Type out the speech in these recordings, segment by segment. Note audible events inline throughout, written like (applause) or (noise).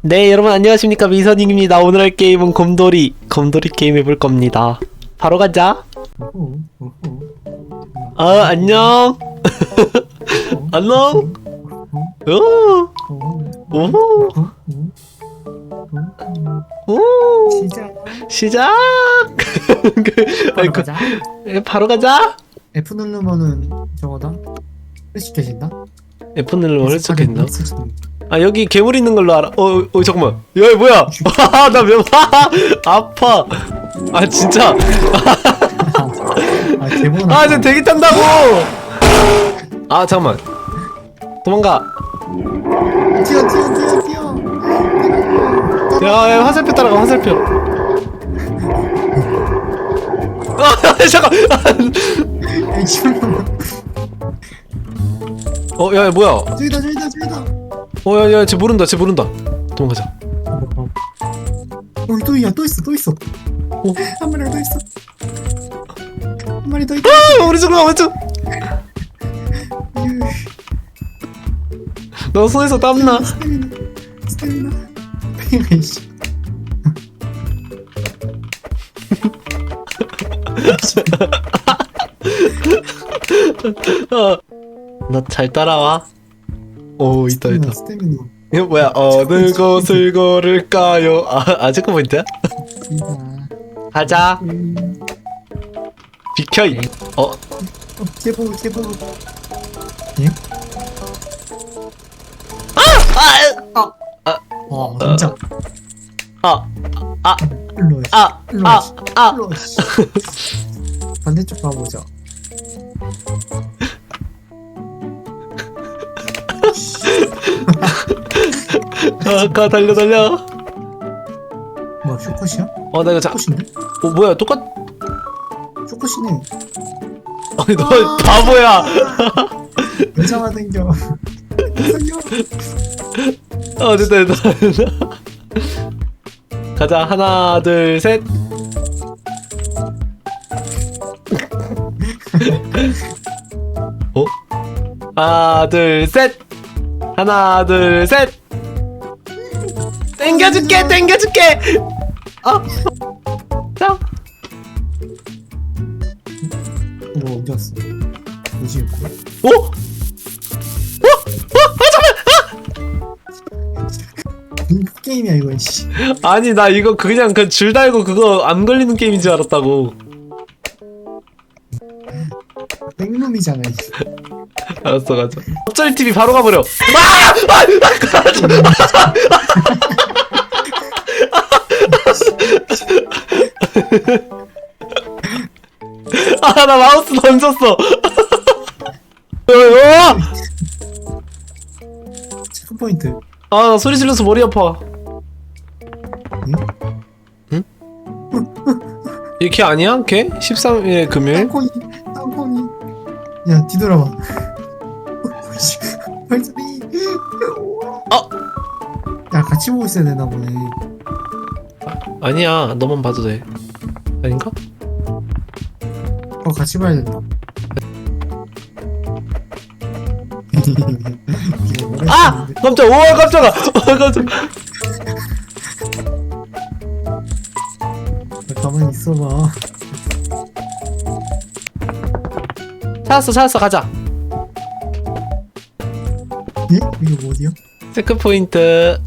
네 여러분 안녕하십니까 미선익입니다 오늘 할 게임은 곰돌이 곰돌이 게임 해볼 겁니다 바로 가자 어 안녕 (laughs) 안녕 오 우후, 오. 오 시작. 시작 (laughs) 그, 바로 아이고, 가자. 에, 바로 가자 F 누르면은 저거다. 켜진다. F 헬스겠나 수준. 아 여기 괴물 있는 걸로 알아. 어, 어 잠깐만. 야 뭐야? (laughs) 나 몇 (laughs) 아파. 아 진짜. 아 대본. (laughs) 아 이제 대기 탄다고! 아 잠깐만. 도망가. 뛰어 뛰어 뛰어 뛰어. 야, 야 화살표 따라가 화살표. 아 잠깐. 야, 이거는- 어야 뭐야? 저기다 저기다 저기다. 어야야 쟤 모른다 쟤 모른다 도망가자 어, 또 있야 또 있어 또 있어. 어. 한 마리 더 있어. 한 마리 더 있다. 아 오른쪽으로 오른쪽 너 손에서 땀나 스태미나 스태미나. 이씨. 너 잘 따라와 오 있다 있다 스태미나. 이거 뭐야 어느 곳을 걸을까요 아 아직 그 포인트야 스태미나. 가자 음. 비켜 이 어? 어, 제보 제보. 예? 아! 와 진짜 아! 아! 일로 와. 아! 아! 와. 아! 일로 와, 씨. 반대쪽 가보자. 아! 가 달려 달려 뭐야 쇼컷이야? 어 나 이거 자 쇼컷인데? 어 뭐야 똑같 쇼컷이네. 아니 너 바보야 (laughs) 괜찮아 댕겨. 살려. 어 됐다 됐다 됐다 가자 하나 둘 셋 (laughs) 어? 하나 둘 셋 하나 둘셋 땡겨줄게 땡겨줄게 아 자. 뭐 어디 갔어? 이거? 오? 어? 어? 공포 게임이야 이거 씨. 아니 나 이거 그냥 그 줄 달고 그거 안 걸리는 게임인 줄 알았다고 백룸이잖아. 이. 알았어 가자 갑자기 TV 바로 가버려 아나 마우스 던졌어 체크 포인트. 아나 소리 질러서 머리 아파 응? 얘 걔 아니야? 걔? 13일 금요일? 땅콩이 땅콩이. 야 뒤돌아봐. 씨, 발소리. 어? 야 같이 보고 있어야 되나 보네. 아니야 너만 봐도 돼 아닌가? 어 같이 봐야 된다. 뭐라 아! 깜짝 우와 깜짝아 어, 깜짝 야, 가만히 있어봐. 찾았어 찾았어 가자 예? 이게 뭐 어디야? 체크 포인트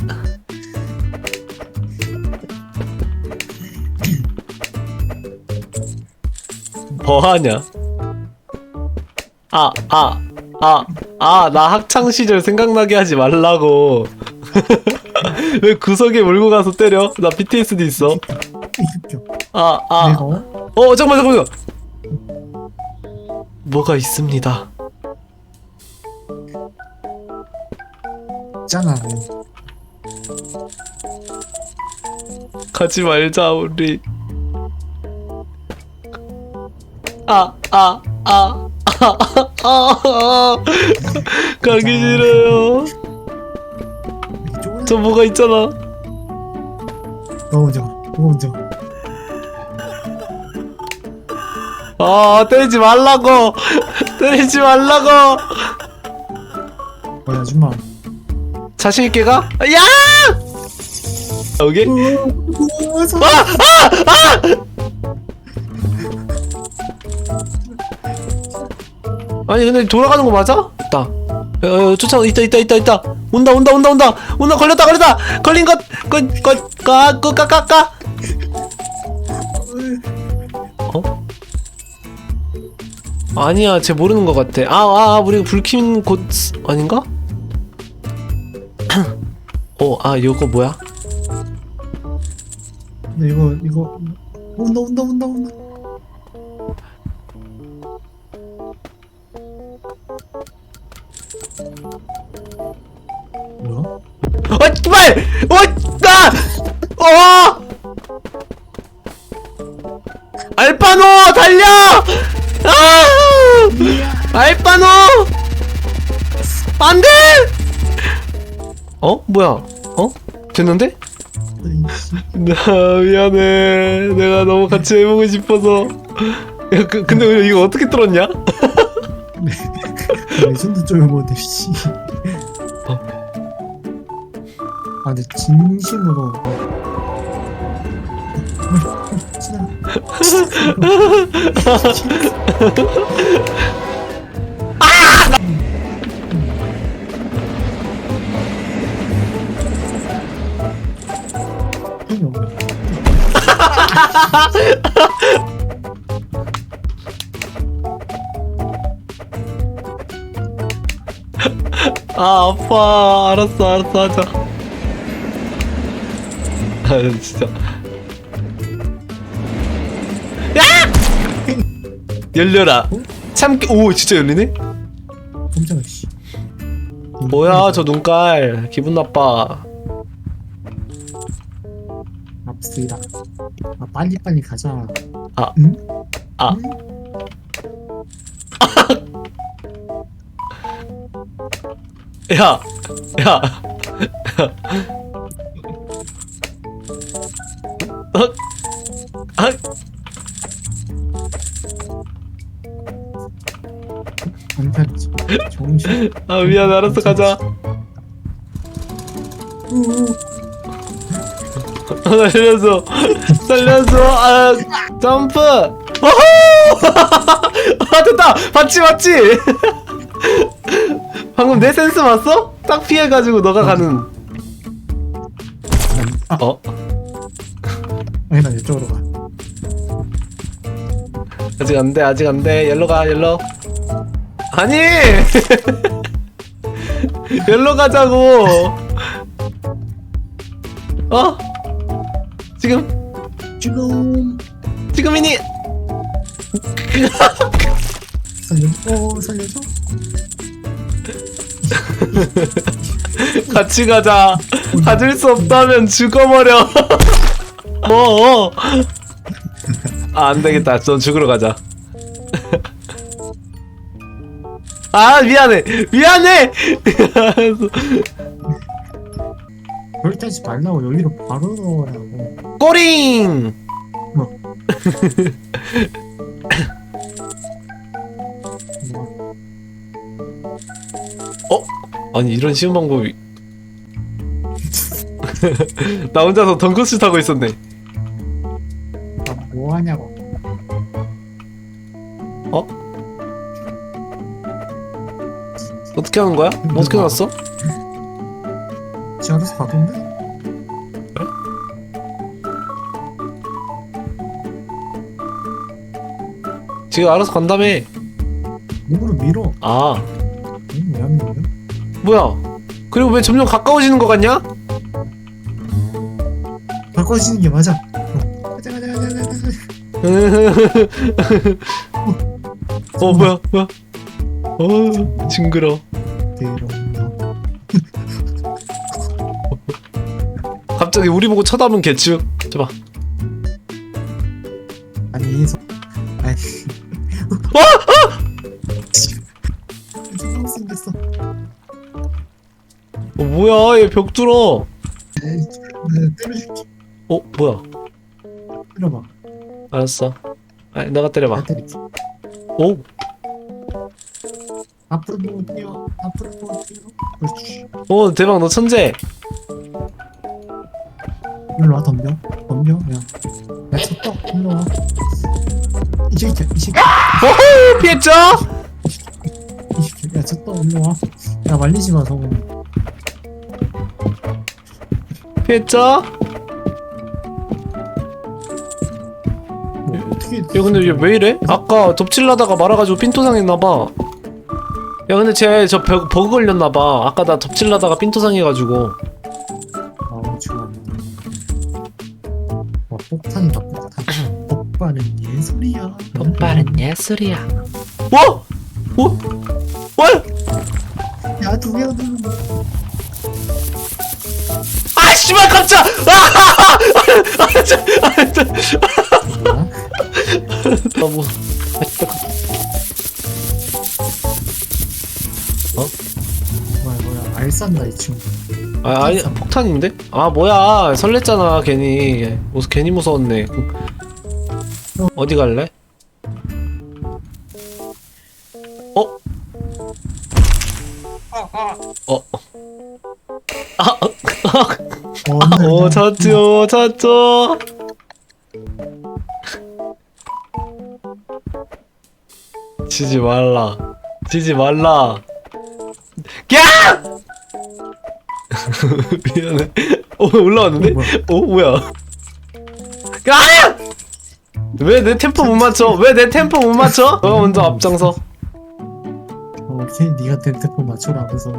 뭐하냐 아 아 아 아 나 학창 시절 생각나게 하지 말라고 (laughs) 왜 구석에 몰고 가서 때려 나 PTSD 있어. 아아 내가 어? 어 잠깐만 잠깐만 뭐가 있습니다 있잖아. 가지 말자 우리 아아 아 아 아 가기 싫어요 이쪽은 저 뭐가 있잖아 너 먼저 가. 너 먼저. 가. 아 때리지 말라고 (laughs) 때리지 말라고 뭐야 아줌마. 자신 있게 가? 야! 여기? 오, 저... 아니 근데 돌아가는 거 맞아? 있다. 어, 어, 쫓아 있다 있다 있다 있다. 온다 온다 온다 온다 온다 걸렸다 걸렸다 걸린 것 것것까까까까 어? 아니야 쟤 모르는 것 같아. 아 아 아, 우리 불킨 곳 아닌가? 어아 이거 뭐야? 근데 이거 이거 온다 온다 온다 온다. 뭐야? 어 정말 어나! 어! 알파노 달려! 아! 알파노! 안돼 어? 뭐야? 어? 됐는데? 아이씨. 나 미안해. 내가 너무 같이 해보고 싶어서. 야, 그, 근데 우리 이거 어떻게 뚫었냐? 레전드 쫄보들 씨. 어. 아 근데 진심으로. 지나 (laughs) 아 아파. 알았어 알았어 하자. 아 진짜. 야! 열려라. 참기 오 진짜 열리네? 깜짝이야 씨. 뭐야 저 눈깔. 기분 나빠. 압수이다. 아 빨리 빨리 가자. 아. 응? 아. 응? (laughs) 야, 야, (laughs) 어, 아, 안 가지. 정신. (laughs) 아 미안, 알았어 가자. 우. 아, 살려줘, 살려줘. 아, 점프. (laughs) 아 됐다. 맞지 맞지. (laughs) 방금 내 센스 맞어? 딱 피해가지고 너가 가는. 아, 어? 아니 나 이쪽으로 가. 아직 안 돼, 아직 안 돼. 열로 가, 열로. 아니! (laughs) 열로 가자고! 지금, 지금 지금이니! 살려. 어 살려줘. (laughs) 같이 가자. 가질 수 없다면 죽어버려. 어, (laughs) 어. 아, 안 되겠다. 넌 죽으러 가자. (laughs) 아, 미안해. 미안해! 절대 하지 말라고 여기로 바로 넣으라고. 꼬링! 뭐, 어? 아니 이런 쉬운 방법이 (laughs) 나 혼자서 덩크스 타고 있었네 나뭐 하냐고. 어떻게 하는 거야? 어떻게 나왔어? 지 알아서 가던데? 지금 알아서 간다며 몸으로 밀어. 아 응, 왜안 밀려? 뭐야 그리고 왜 점점 가까워지는 거 같냐? 바꿔지는 게 맞아. 어. 가자 가자 가자 가자. 가자. (laughs) 어 뭐야 뭐야 어 징그러 데려 갑자기 우리 보고 쳐다본 개추 줘봐 아니 서 아니. 와! 존나 생겼어. 어 뭐야 얘 벽 뚫어. 어 뭐야 때려봐. 알았어 아 내가 때려봐 때릴게. 오 앞으로 뛰어. 앞으로 뛰어. 그렇지. 오 대박 너 천재 일로 와 덤벼. 덤벼 야야 쳤다 일로 와. 이제 이제 이제. 오호 피했죠? 이제 야 쳤다 일로 와야 말리지 마 성우 피했죠? 뭐 어떻게 야 근데 얘 왜 이래? 아까 덮칠라다가 말아가지고 핀토 상 했나봐. 야 근데 쟤 저 버그 걸렸나봐. 아까 나 덮칠라다가 핀토 상 해가지고 예술이야 예술이야 와! 와! 와! 야두 명은 아 씨발 깜짝! 아! 아! 저, 아, 저. 뭐야? 너무 뭐야 뭐야 알싼다 이 친구 아 아니 폭탄인데? 아 뭐야 설렜잖아 괜히 무슨 괜히 무서웠네 어디 갈래? 오 찾죠 찾죠 치지 말라 치지 말라 야! (laughs) 미안해 오 올라왔는데? 어, 뭐야? 오 뭐야 아! 왜내 템포 못 맞춰? 왜 내 템포 못 맞춰? 너가 먼저 앞장서 어, 걔 네가 맞춰라 하면서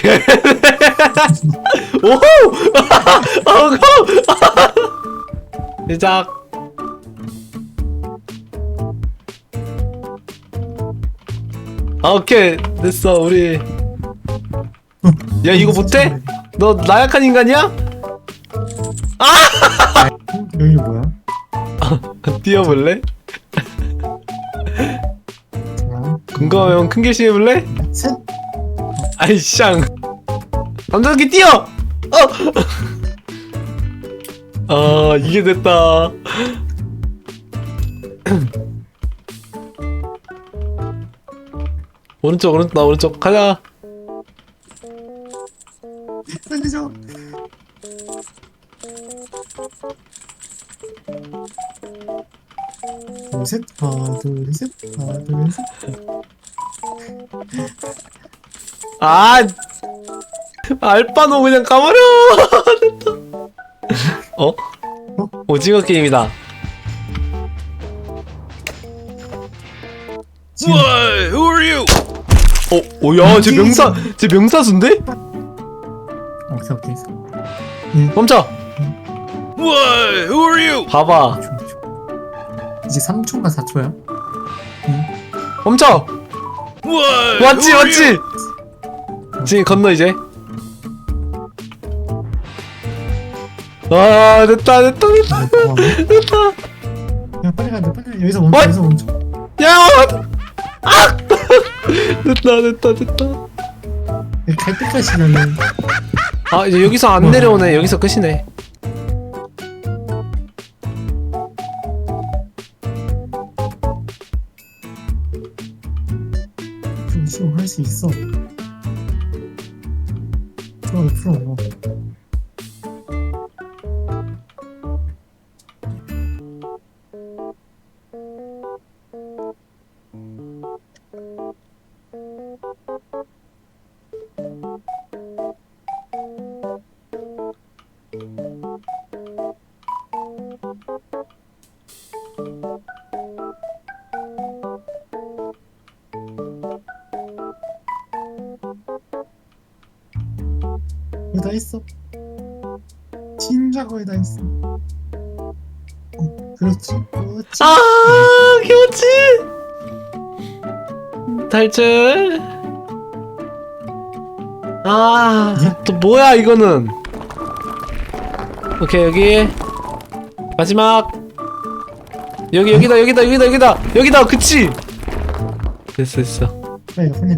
개 (laughs) 오호! (laughs) 어 고! (laughs) 시작 아, 오케이 됐어 우리 야 이거 못해? 너 나약한 인간이야? 여기 뭐야? 뛰어볼래? 궁금하면 큰게 씌워볼래? 셋 아이 쌍 남자끼 뛰어! 어! 아 이게 됐다. 오른쪽 오른쪽 나 오른쪽. 가자. 살려줘 둘셋. 하나 둘셋. 하나 둘셋 아 알바노 그냥 까버려 (laughs) 어? 오징어 게임이다 Why? Who are you? 어, 어, 야, 쟤 명사, 쟤 명사수인데? 오케이 오케이 멈춰. Why? Who are you? 봐봐, 이제 3초인가 4초야? 멈춰. 맞지, 맞지. 지금 건너 이제. 아, 됐다, 됐다, 됐다, (laughs) 됐다. 야 빨리 돼 빨리. 여기서 멈춰 What? 여기서 멈춰 야, 아, (laughs) 됐다, 됐다, 됐다. 야, 갈 때까지 나는 아, 이제 여기서 안 내려오네. 여기서 끝이네. 할수 있어 fluo 거의 다 있어 진짜 거의 다 있어 어, 그렇지 그렇지 아, 기모치. 탈출. 아, 또 뭐야 이거는? 오케이 여기 마지막. 여기 여기다 여기다 여기다 여기다 여기다 그치? 됐어 됐어. 빨리 빨리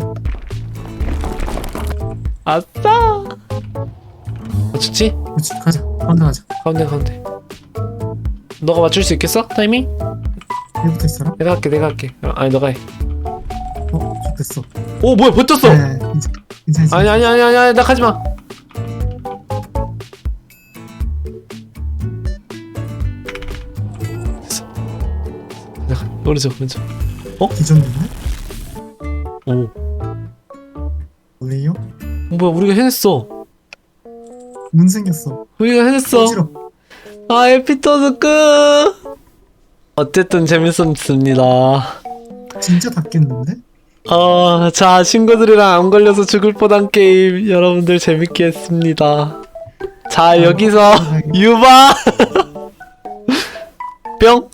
아싸. 맞췄지? 그렇지 가자 가운데 가자 가운데 가운데. 너가 맞출 수 있겠어? 타이밍? 여기부터 있어라 내가 할게 내가 할게. 아, 아니 너가 해. 어 됐어 오 뭐야 버텼어. 네, 이제 아니 아니 아니 아니 아니 나 가지 마. 됐어. 자, 오른쪽 오른쪽. 기존이네? 오? 뭐야 우리가 해냈어. 문 생겼어 우리가 해냈어. 어지러 아 에피소드 끝. 어쨌든 재밌었습니다. 진짜 닫겠는데? 어, 자 친구들이랑 안 걸려서 죽을 뻔한 게임 여러분들 재밌게 했습니다. 자 여기서 (laughs) 유바 (laughs) 뿅.